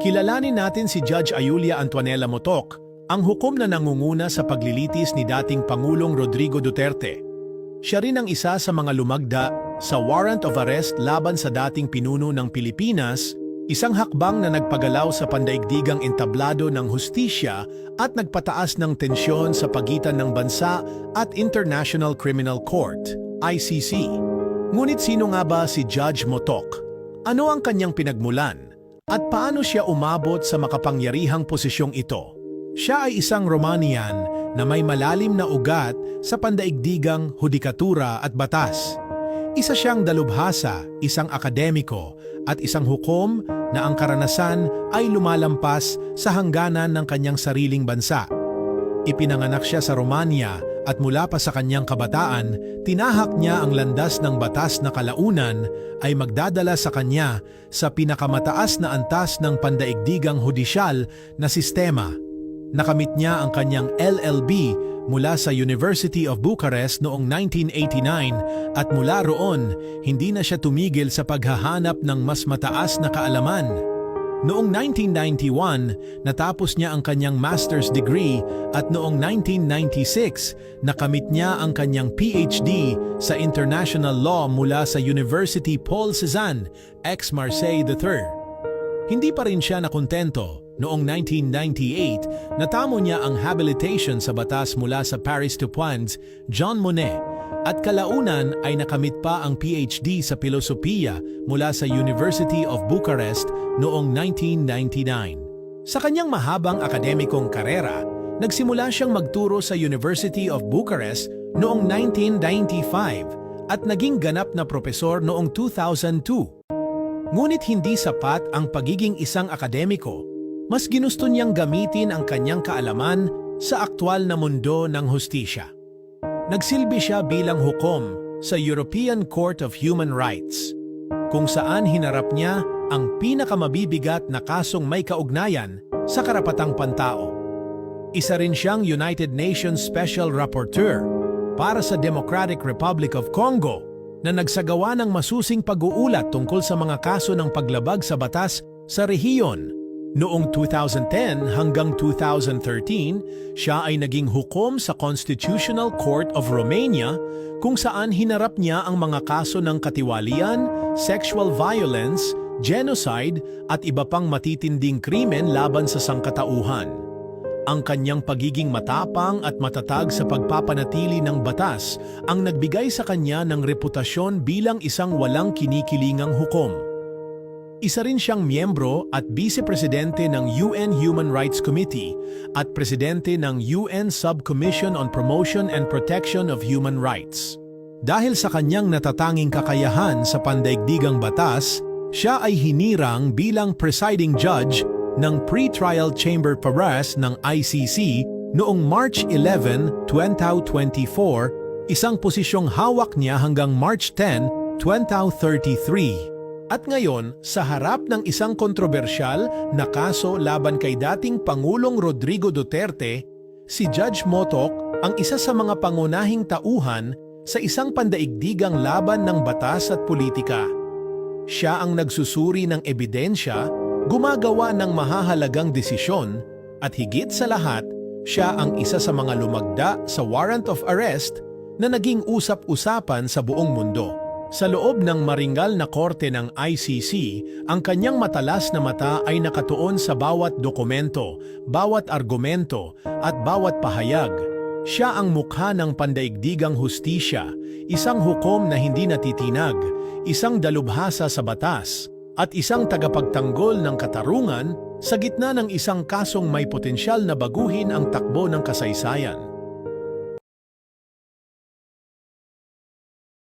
Kilalanin natin si Judge Ayulia Antonella Motok, ang hukom na nangunguna sa paglilitis ni dating Pangulong Rodrigo Duterte. Siya rin ang isa sa mga lumagda sa warrant of arrest laban sa dating pinuno ng Pilipinas, isang hakbang na nagpagalaw sa pandaigdigang entablado ng hustisya at nagpataas ng tensyon sa pagitan ng bansa at International Criminal Court, ICC. Ngunit sino nga ba si Judge Motok? Ano ang kanyang pinagmulan? At paano siya umabot sa makapangyarihang posisyong ito? Siya ay isang Romanian na may malalim na ugat sa pandaigdigang hudikatura at batas. Isa siyang dalubhasa, isang akademiko, at isang hukom na ang karanasan ay lumalampas sa hangganan ng kanyang sariling bansa. Ipinanganak siya sa Romania at mula pa sa kanyang kabataan, tinahak niya ang landas ng batas na kalaunan ay magdadala sa kanya sa pinakamataas na antas ng pandaigdigang hudisyal na sistema. Nakamit niya ang kanyang LLB mula sa University of Bucharest noong 1989 at mula roon, hindi na siya tumigil sa paghahanap ng mas mataas na kaalaman. Noong 1991, natapos niya ang kanyang master's degree at noong 1996, nakamit niya ang kanyang PhD sa International Law mula sa University Paul Cézanne, ex-Marseille III. Hindi pa rin siya nakontento. Noong 1998, natamo niya ang habilitation sa batas mula sa Paris Tupoins, Jean Monnet, at kalaunan ay nakamit pa ang PhD sa Pilosopiya mula sa University of Bucharest noong 1999. Sa kanyang mahabang akademikong karera, nagsimula siyang magturo sa University of Bucharest noong 1995 at naging ganap na propesor noong 2002. Ngunit hindi sapat ang pagiging isang akademiko. Mas ginusto niyang gamitin ang kanyang kaalaman sa aktwal na mundo ng hustisya. Nagsilbi siya bilang hukom sa European Court of Human Rights, kung saan hinarap niya ang pinakamabibigat na kasong may kaugnayan sa karapatang pantao. Isa rin siyang United Nations Special Rapporteur para sa Democratic Republic of Congo na nagsagawa ng masusing pag-uulat tungkol sa mga kaso ng paglabag sa batas sa rehiyon. Noong 2010 hanggang 2013, siya ay naging hukom sa Constitutional Court of Romania kung saan hinarap niya ang mga kaso ng katiwalian, sexual violence, genocide at iba pang matitinding krimen laban sa sangkatauhan. Ang kanyang pagiging matapang at matatag sa pagpapanatili ng batas ang nagbigay sa kanya ng reputasyon bilang isang walang kinikilingang hukom. Isa rin siyang miyembro at vice-presidente ng UN Human Rights Committee at presidente ng UN Subcommission on Promotion and Protection of Human Rights. Dahil sa kanyang natatanging kakayahan sa pandaigdigang batas, siya ay hinirang bilang presiding judge ng Pre-Trial Chamber Paras ng ICC noong March 11, 2024, isang posisyong hawak niya hanggang March 10, 2033. At ngayon, sa harap ng isang kontrobersyal na kaso laban kay dating Pangulong Rodrigo Duterte, si Judge Motok ang isa sa mga pangunahing tauhan sa isang pandaigdigang laban ng batas at politika. Siya ang nagsusuri ng ebidensya, gumagawa ng mahahalagang desisyon, at higit sa lahat, siya ang isa sa mga lumagda sa warrant of arrest na naging usap-usapan sa buong mundo. Sa loob ng maringal na korte ng ICC, ang kanyang matalas na mata ay nakatuon sa bawat dokumento, bawat argumento, at bawat pahayag. Siya ang mukha ng pandaigdigang hustisya, isang hukom na hindi natitinag, isang dalubhasa sa batas, at isang tagapagtanggol ng katarungan sa gitna ng isang kasong may potensyal na baguhin ang takbo ng kasaysayan.